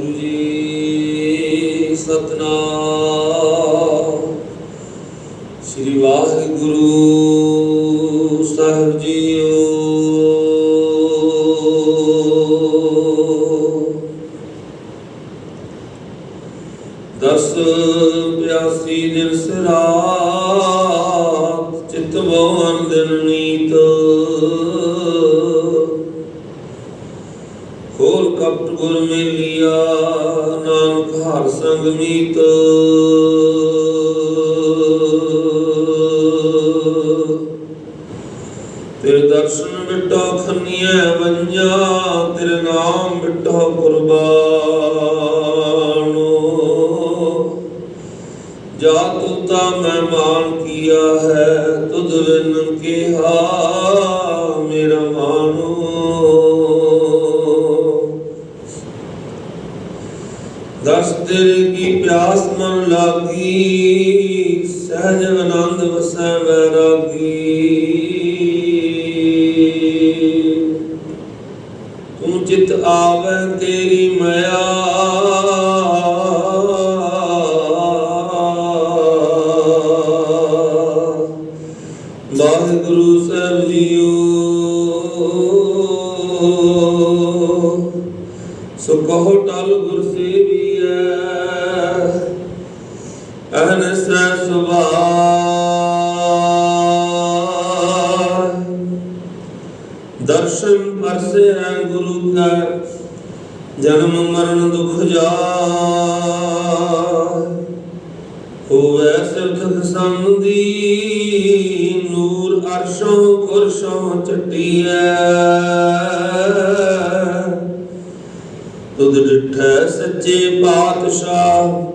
ਵਾਹਿਗੁਰੂ ਜੀ, ਸਤਨਾਮ। ਸ੍ਰੀ ਵਾਹਿਗੁਰੂ ਸਾਹਿਬ ਜੀਓ। ਦਸ ਪਿਆਸੀ ਨਿਰਸਰਾ ਚਿਤ ਚਿਤਵਨ ਦਿਨ ਨੀਤ। ਖੋਲ ਕਪਟ ਗੁਰ ਮੇਲਿਆ ਹਰ ਸੰਗ ਮੀਤ ਤੇਰੇ ਦਰਸ਼ਨ ਮਿਟੋ ਖੰਨੀਐ ਵੰਜਾ, ਤੇਰੇ ਨਾਮ ਮਿਟੋ ਕੁਰਬਾਨੋ। ਜਾ ਤੂੰ ਤਾਂ ਮਹਿਮਾਨ ਕੀਆ ਹੈ, ਤੁਧ ਵਿਨ ਕਿਹਾ ਦਸ ਕੀ ਪਿਆਸ ਮਨ ਲਾਗੀ, ਸਹਿਜ ਆਨੰਦ ਵਸੈ ਵੈਰਾਗੀ। ਤੂੰ ਚਿਤ ਆਵੈ ਤੇਰੀ ਮਾਇਆ। ਵਾਹਿਗੁਰੂ ਸਾਹਿਬ ਜੀਓ। ਸੋ ਕਹੋ ਅਹਨਸ ਦਰਸ਼ਨ ਪਰਸੇ ਹੈ ਗੁਰੂ ਕਾ, ਜਨਮ ਮਰਨ ਦੁਖ ਜਾਇ ਹੋਵੇ ਸਿਰਖ ਸੰਦੀ ਨੂਰ ਅਰਸ਼ੋਂ ਕੁਰਸ਼ੋਂ ਚਟੀਐ। ਤੁਧ ਡਿਠੈ ਸੱਚੇ ਪਾਤਸ਼ਾਹ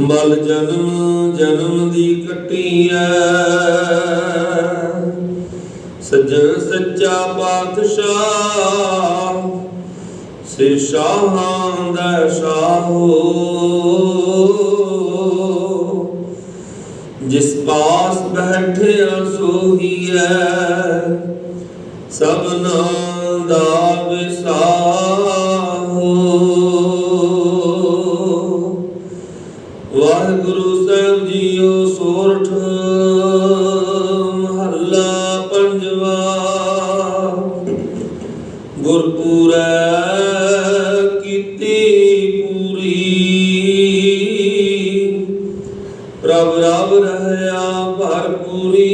ਮਲ ਜਨਮ ਜਨਮ ਦੀ ਕੱਟੀ ਕਟੀਐ। ਸੱਜਣ ਸੱਚਾ ਪਾਤਸ਼ਾਹ, ਸੇ ਸ਼ਾਹਾਂ ਦਾ ਸ਼ਾਹੋ ਜਿਸ ਪਾਸ ਬੈਠਿਆ ਸੋਹੀਐ ਸਭਨਾ ਦਾ ਵਿਸਾਹੋ ਗੁਰਪੂਰੈ ਕੀਤੀ ਪੂਰੀ। ਪ੍ਰਭ ਰਬ ਰਹਿਆ ਭਰਪੂਰੀ।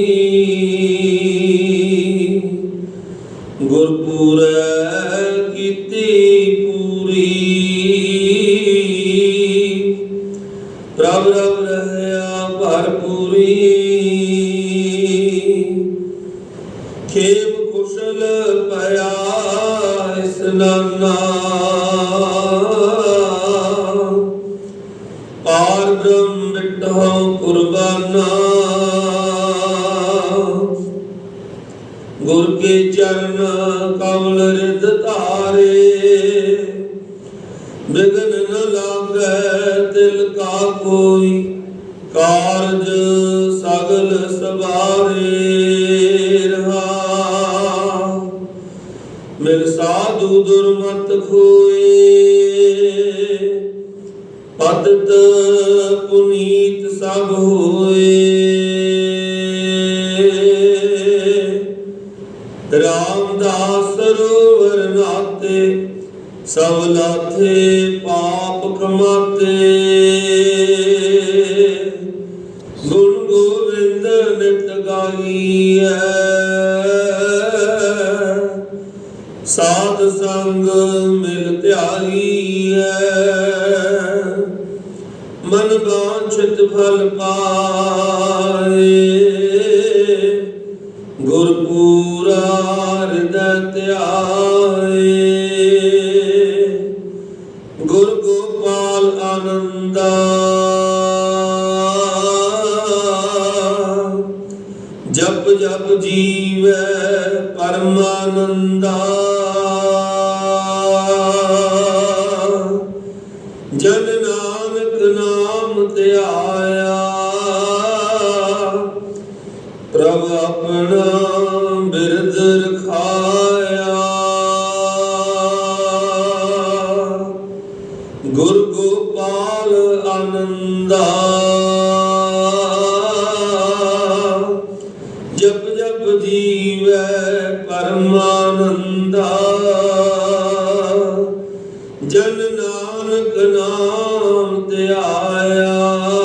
ਗੁਰਪੂਰੈ ਕੀਤੀ ਪੂਰੀ। ਪ੍ਰਭ ਰਬ ਰਹਿਆ ਭਰਪੂਰੀ। ਖੇਮ ਕੁਸ਼ਲ ਪਿਆ ਇਸਨਾਨਾ ਪਾਰ ਬ੍ਰਹਮ ਮਿਟਹੁ ਕੁਰਬਾਨਾ ਗੁਰ ਕੇ ਚਰਨ ਕਮਲ ਰਿਦ ਧਾਰੇ ਬਿਗਨ ਨ ਲਾਗੈ ਤਿਲ ਕਾ ਕੋਈ ਕਾਰਜ ਸਗਲ ਸਵਾਰੇ ਮਿਲ ਸਾਧੂ ਦੁਰਮਤ ਖੋਏ। ਪਤਤ ਪੁਨੀਤ ਸਭ ਹੋਏ। ਰਾਮਦਾਸ ਸਰੋਵਰ ਨਾਤੇ, ਸਭ ਲਾਥੇ ਪਾਪ ਕਮਾਤੇ ਗੁਣ ਗੋਬਿੰਦ ਨਿਤ ਗਾਈਐ। ਸੰਗ ਮਿਲ ਧਿਆਈਐ। ਮਨ ਬਾਂਛਿਤ ਫਲ ਪਾਏ। ਗੁਰਪੂਰਾ ਹਿਰਦੈ ਧਿਆਏ। ਗੁਰ ਗੋਪਾਲ ਆਨੰਦਾ। ਜਪ ਜਪ ਜੀਵੈ ਪਰਮਾਨੰਦਾ। ਆਪਣਾ ਬਿਰਦ ਰਖਾਇਆ। ਗੁਰ ਗੋਪਾਲ ਆਨੰਦਾ। ਜਪ ਜਪ ਜੀਵੈ ਪਰਮਾਨੰਦਾ। ਜਨ ਨਾਨਕ ਨਾਮ ਧਿਆਇਆ।